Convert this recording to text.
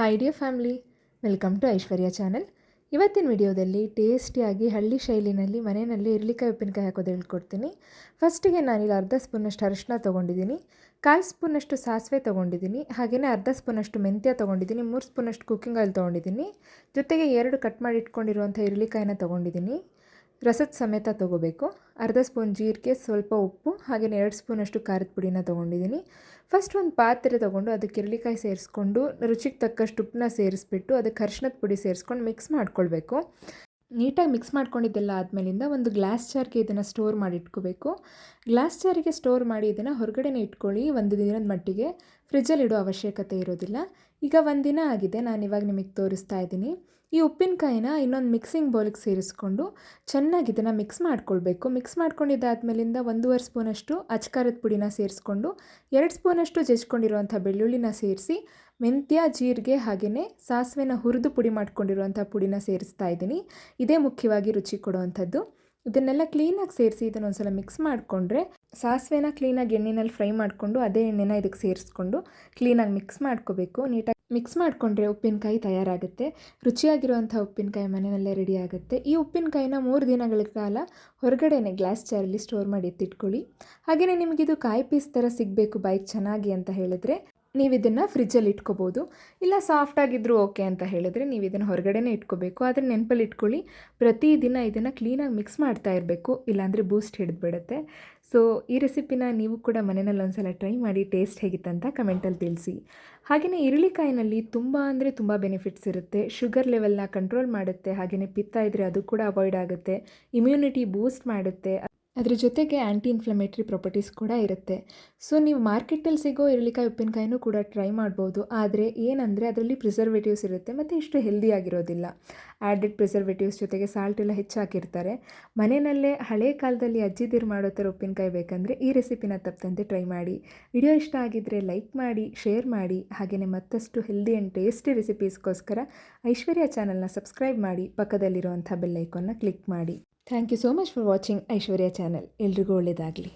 Hi dear family welcome to Aishwarya channel ಇವತ್ತಿನ ವಿಡಿಯೋದಲ್ಲಿ ಟೇಸ್ಟಿಯಾಗಿ ಹಳ್ಳಿ ಶೈಲಿನಲ್ಲಿ ಮನೆಯಲ್ಲಿ ಇರ್ಲಿಕಾಯಿ ಉಪ್ಪಿನಕಾಯಿ ಹಾಕೋದು ಹೇಳ್ಕೊಡ್ತೀನಿ. ಫಸ್ಟಿಗೆ ನಾನಿಲ್ಲಿ ಅರ್ಧ ಸ್ಪೂನಷ್ಟು ಅರಿಶಿನ ತೊಗೊಂಡಿದ್ದೀನಿ. ಕಾಲು ಸ್ಪೂನಷ್ಟು ಸಾಸಿವೆ ತೊಗೊಂಡಿದ್ದೀನಿ. ಹಾಗೆಯೇ ಅರ್ಧ ಸ್ಪೂನಷ್ಟು ಮೆಂತ್ಯ ತೊಗೊಂಡಿದ್ದೀನಿ. ಮೂರು ಸ್ಪೂನಷ್ಟು ಕುಕ್ಕಿಂಗ್ ಆಯಿಲ್ ತೊಗೊಂಡಿದ್ದೀನಿ. ಜೊತೆಗೆ ಎರಡು ಕಟ್ ಮಾಡಿ ಇಟ್ಕೊಂಡಿರುವಂಥ ಇರ್ಲಿಕಾಯಿನ ತೊಗೊಂಡಿದ್ದೀನಿ. ರಸದ ಸಮೇತ ತೊಗೋಬೇಕು. ಅರ್ಧ ಸ್ಪೂನ್ ಜೀರಿಗೆ, ಸ್ವಲ್ಪ ಉಪ್ಪು ಹಾಗೆಯೇ ಎರಡು ಸ್ಪೂನಷ್ಟು ಖಾರದ ಪುಡಿನ ತೊಗೊಂಡಿದ್ದೀನಿ. ಫಸ್ಟ್ ಒಂದು ಪಾತ್ರೆ ತೊಗೊಂಡು ಅದಕ್ಕೆ ಕಿರಳಿಕಾಯಿ ಸೇರಿಸ್ಕೊಂಡು, ರುಚಿಗೆ ತಕ್ಕಷ್ಟು ಉಪ್ಪನ್ನ ಸೇರಿಸ್ಬಿಟ್ಟು ಅದಕ್ಕೆ ಅರ್ಶಿನದ ಪುಡಿ ಸೇರಿಸ್ಕೊಂಡು ಮಿಕ್ಸ್ ಮಾಡ್ಕೊಳ್ಬೇಕು. ನೀಟಾಗಿ ಮಿಕ್ಸ್ ಮಾಡ್ಕೊಂಡಿದ್ದೆಲ್ಲ ಆದಮೇಲಿಂದ ಒಂದು ಗ್ಲಾಸ್ ಜಾರ್ಗೆ ಇದನ್ನು ಸ್ಟೋರ್ ಮಾಡಿ ಇಟ್ಕೋಬೇಕು. ಗ್ಲಾಸ್ ಜಾರಿಗೆ ಸ್ಟೋರ್ ಮಾಡಿ ಇದನ್ನು ಹೊರಗಡೆನೇ ಇಟ್ಕೊಳ್ಳಿ ಒಂದು ದಿನದ ಮಟ್ಟಿಗೆ. ಫ್ರಿಜ್ಜಲ್ಲಿ ಇಡೋ ಅವಶ್ಯಕತೆ ಇರೋದಿಲ್ಲ. ಈಗ ಒಂದಿನ ದಿನ ಆಗಿದೆ, ನಾನು ಇವಾಗ ನಿಮಗೆ ತೋರಿಸ್ತಾ ಇದ್ದೀನಿ. ಈ ಉಪ್ಪಿನಕಾಯಿನ ಇನ್ನೊಂದು ಮಿಕ್ಸಿಂಗ್ ಬೌಲಿಗೆ ಸೇರಿಸ್ಕೊಂಡು ಚೆನ್ನಾಗಿ ಇದನ್ನು ಮಿಕ್ಸ್ ಮಾಡ್ಕೊಳ್ಬೇಕು. ಮಿಕ್ಸ್ ಮಾಡ್ಕೊಂಡಿದ್ದಾದ್ಮೇಲಿಂದ ಒಂದೂವರೆ ಸ್ಪೂನಷ್ಟು ಅಚ್ಕಾರದ ಪುಡಿನ ಸೇರಿಸ್ಕೊಂಡು, ಎರಡು ಸ್ಪೂನಷ್ಟು ಜಜ್ಕೊಂಡಿರುವಂಥ ಬೆಳ್ಳುಳ್ಳಿನ ಸೇರಿಸಿ, ಮೆಂತ್ಯ, ಜೀರಿಗೆ ಹಾಗೆಯೇ ಸಾಸಿವೆನ ಹುರಿದು ಪುಡಿ ಮಾಡ್ಕೊಂಡಿರುವಂಥ ಪುಡಿನ ಸೇರಿಸ್ತಾ ಇದ್ದೀನಿ. ಇದೇ ಮುಖ್ಯವಾಗಿ ರುಚಿ ಕೊಡುವಂಥದ್ದು. ಇದನ್ನೆಲ್ಲ ಕ್ಲೀನಾಗಿ ಸೇರಿಸಿ ಇದನ್ನು ಒಂದ್ಸಲ ಮಿಕ್ಸ್ ಮಾಡಿಕೊಂಡ್ರೆ ಸಾಸಿವೆನ ಕ್ಲೀನಾಗಿ ಎಣ್ಣೆನಲ್ಲಿ ಫ್ರೈ ಮಾಡಿಕೊಂಡು ಅದೇ ಎಣ್ಣೆನ ಇದಕ್ಕೆ ಸೇರಿಸ್ಕೊಂಡು ಕ್ಲೀನಾಗಿ ಮಿಕ್ಸ್ ಮಾಡ್ಕೋಬೇಕು. ನೀಟಾಗಿ ಮಿಕ್ಸ್ ಮಾಡಿಕೊಂಡ್ರೆ ಉಪ್ಪಿನಕಾಯಿ ತಯಾರಾಗುತ್ತೆ. ರುಚಿಯಾಗಿರುವಂಥ ಉಪ್ಪಿನಕಾಯಿ ಮನೆಯಲ್ಲೇ ರೆಡಿ ಆಗುತ್ತೆ. ಈ ಉಪ್ಪಿನಕಾಯಿನ ಮೂರು ದಿನಗಳ ಕಾಲ ಹೊರಗಡೆನೆ ಗ್ಲಾಸ್ ಜಾರಲ್ಲಿ ಸ್ಟೋರ್ ಮಾಡಿ ಎತ್ತಿಟ್ಕೊಳ್ಳಿ ಹಾಗೆಯೇ ನಿಮಗಿದು ಕಾಯಿ ಪೀಸ್ ಥರ ಸಿಗಬೇಕು ಬೈಕ್ ಚೆನ್ನಾಗಿ ಅಂತ ಹೇಳಿದ್ರೆ ನೀವು ಇದನ್ನು ಫ್ರಿಜ್ಜಲ್ಲಿ ಇಟ್ಕೋಬೋದು. ಇಲ್ಲ ಸಾಫ್ಟಾಗಿದ್ದರೂ ಓಕೆ ಅಂತ ಹೇಳಿದ್ರೆ ನೀವು ಇದನ್ನು ಹೊರಗಡೆನೇ ಇಟ್ಕೋಬೇಕು. ಆದರೆ ನೆನಪಲ್ಲಿ ಇಟ್ಕೊಳ್ಳಿ, ಪ್ರತಿದಿನ ಇದನ್ನು ಕ್ಲೀನಾಗಿ ಮಿಕ್ಸ್ ಮಾಡ್ತಾ ಇರಬೇಕು. ಇಲ್ಲಾಂದರೆ ಬೂಸ್ಟ್ ಹಿಡಿದ್ಬಿಡುತ್ತೆ. ಸೊ ಈ ರೆಸಿಪಿನ ನೀವು ಕೂಡ ಮನೆಯಲ್ಲಿ ಒಂದ್ಸಲ ಟ್ರೈ ಮಾಡಿ ಟೇಸ್ಟ್ ಹೇಗಿತ್ತಂತ ಕಮೆಂಟಲ್ಲಿ ತಿಳಿಸಿ. ಹಾಗೆಯೇ ಇರಳಿಕಾಯಿನಲ್ಲಿ ತುಂಬ ಅಂದರೆ ತುಂಬ ಬೆನಿಫಿಟ್ಸ್ ಇರುತ್ತೆ. ಶುಗರ್ ಲೆವೆಲ್ನ ಕಂಟ್ರೋಲ್ ಮಾಡುತ್ತೆ. ಹಾಗೆಯೇ ಪಿತ್ತ ಇದ್ದರೆ ಅದು ಕೂಡ ಅವಾಯ್ಡ್ ಆಗುತ್ತೆ. ಇಮ್ಯುನಿಟಿ ಬೂಸ್ಟ್ ಮಾಡುತ್ತೆ. ಅದ್ರ ಜೊತೆಗೆ ಆ್ಯಂಟಿ ಇನ್ಫ್ಲಮೇಟ್ರಿ ಪ್ರಾಪರ್ಟೀಸ್ ಕೂಡ ಇರುತ್ತೆ. ಸೊ ನೀವು ಮಾರ್ಕೆಟಲ್ಲಿ ಸಿಗೋ ಇರಲಿಕಾಯಿ ಉಪ್ಪಿನಕಾಯಿನೂ ಕೂಡ ಟ್ರೈ ಮಾಡ್ಬೋದು. ಆದರೆ ಏನಂದರೆ ಅದರಲ್ಲಿ ಪ್ರಿಸರ್ವೇಟಿವ್ಸ್ ಇರುತ್ತೆ, ಮತ್ತು ಇಷ್ಟು ಹೆಲ್ದಿ ಆಗಿರೋದಿಲ್ಲ. ಆ್ಯಡೆಡ್ ಪ್ರಿಸರ್ವೇಟಿವ್ಸ್ ಜೊತೆಗೆ ಸಾಲ್ಟ್ ಎಲ್ಲ ಹೆಚ್ಚಾಕಿರ್ತಾರೆ. ಮನೆಯಲ್ಲೇ ಹಳೆ ಕಾಲದಲ್ಲಿ ಅಜ್ಜಿದಿರು ಮಾಡೋ ಥರ ಉಪ್ಪಿನಕಾಯಿ ಬೇಕಂದರೆ ಈ ರೆಸಿಪಿನ ತಪ್ಪದಂತೆ ಟ್ರೈ ಮಾಡಿ. ವಿಡಿಯೋ ಇಷ್ಟ ಆಗಿದ್ದರೆ ಲೈಕ್ ಮಾಡಿ ಶೇರ್ ಮಾಡಿ. ಹಾಗೆಯೇ ಮತ್ತಷ್ಟು ಹೆಲ್ದಿ ಆ್ಯಂಡ್ ಟೇಸ್ಟಿ ರೆಸಿಪೀಸ್ಗೋಸ್ಕರ ಐಶ್ವರ್ಯ ಚಾನಲ್ನ ಸಬ್ಸ್ಕ್ರೈಬ್ ಮಾಡಿ. ಪಕ್ಕದಲ್ಲಿರುವಂಥ ಬೆಲ್ಲೈಕನ್ನ ಕ್ಲಿಕ್ ಮಾಡಿ. Thank you so much for watching Aishwarya channel ಎಲ್ರಿಗೂ ಒಳ್ಳೆಯದಾಗಲಿ